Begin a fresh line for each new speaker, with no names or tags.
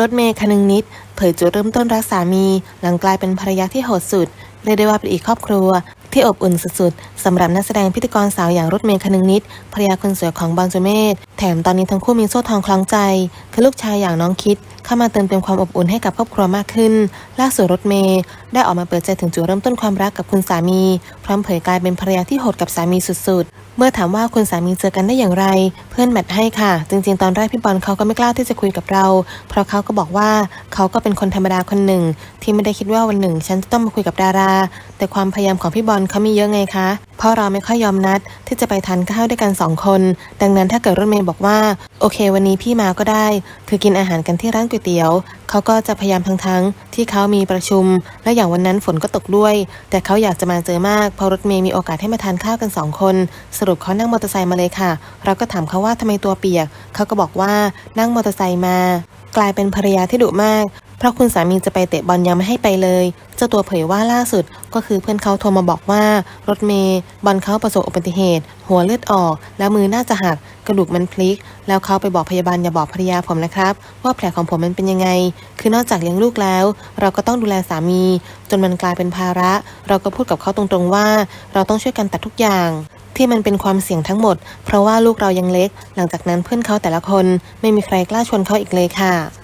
รถเมย์คนึงนิด เผยจุดเริ่มต้นรักสามี หลังกลายเป็นภรรยาที่โหดสุด เรียกได้ว่าเป็นอีกครอบครัว ที่อบอุ่นสุดๆสำหรับนักแสดงพิธีกรสาวอย่างรถเมย์คนึงนิดภรรยาคนสวยของบอลจูเมศแถมตอนนี้ทั้งคู่มีโซ่ทองคล้องใจ คือลูกชายอย่างน้องคิด เข้ามาเติมเต็มความอบอุ่นให้กับครอบครัวมากขึ้น ล่าสุดรถเมย์ได้ออกมาเปิดใจถึงจุดเริ่มต้นความรักกับคุณสามี พร้อมเผยกลายเป็นภรรยาที่โหดกับสามีสุดๆ เมื่อถามว่าคุณสามีเจอกันได้อย่างไร เพื่อนแมทให้ค่ะ จริงๆ ตอนแรกพี่บอลเขาก็ไม่กล้าที่จะคุยกับเรา เพราะเขาก็บอกว่าเขาก็เป็นคนธรรมดาคนหนึ่ง ที่ไม่ได้คิดว่าวันหนึ่ง ฉันจะต้องมาคุยกับดารา แต่ความพยายามของพี่บอลเขามีเยอะไงคะ เพราะเราไม่ค่อยยอมนัดที่จะไปทานข้าวด้วยกันสองคน ดังนั้นถ้าเกิดรถเมย์บอกว่า โอเค วันนี้พี่มาก็ได้ คือกินอาหารกันที่ร้านก๋วยเตี๋ยว เขาก็จะพยายามทั้งๆที่เขามีประชุม และอย่างวันนั้นฝนก็ตกด้วย แต่เขาอยากจะมาเจอมากเพราะรถเมย์มีโอกาสให้มาทานข้าวกันสองคน สรุปเขานั่งมอเตอร์ไซค์มาเลยค่ะ เราก็ถามเขาว่าทำไมตัวเปียก เขาก็บอกว่านั่งมอเตอร์ไซค์มากลายเป็นภรรยาที่ดุมาก เพราะคุณสามีจะไปเตะบอลยังไม่ให้ไปเลย เจ้าตัวเผยว่าล่าสุดก็คือเพื่อนเขาโทรมาบอกว่า รถเมย์บอลเขาประสบอุบัติเหตุ หัวเลือดออก แล้วมือน่าจะหัก กระดูกมันพลิก แล้วเขาไปบอกพยาบาลอย่าบอกภรรยาผมนะครับ ว่าแผลของผมมันเป็นยังไง คือนอกจากเลี้ยงลูกแล้ว เราก็ต้องดูแลสามี จนมันกลายเป็นภาระ เราก็พูดกับเขาตรงๆว่า เราต้องช่วยกันตัดทุกอย่างที่มันเป็นความเสี่ยงทั้งหมด เพราะว่าลูกเรายังเล็ก หลังจากนั้นเพื่อนเขาแต่ละคน ไม่มีใครกล้าชวนเขาอีกเลยค่ะ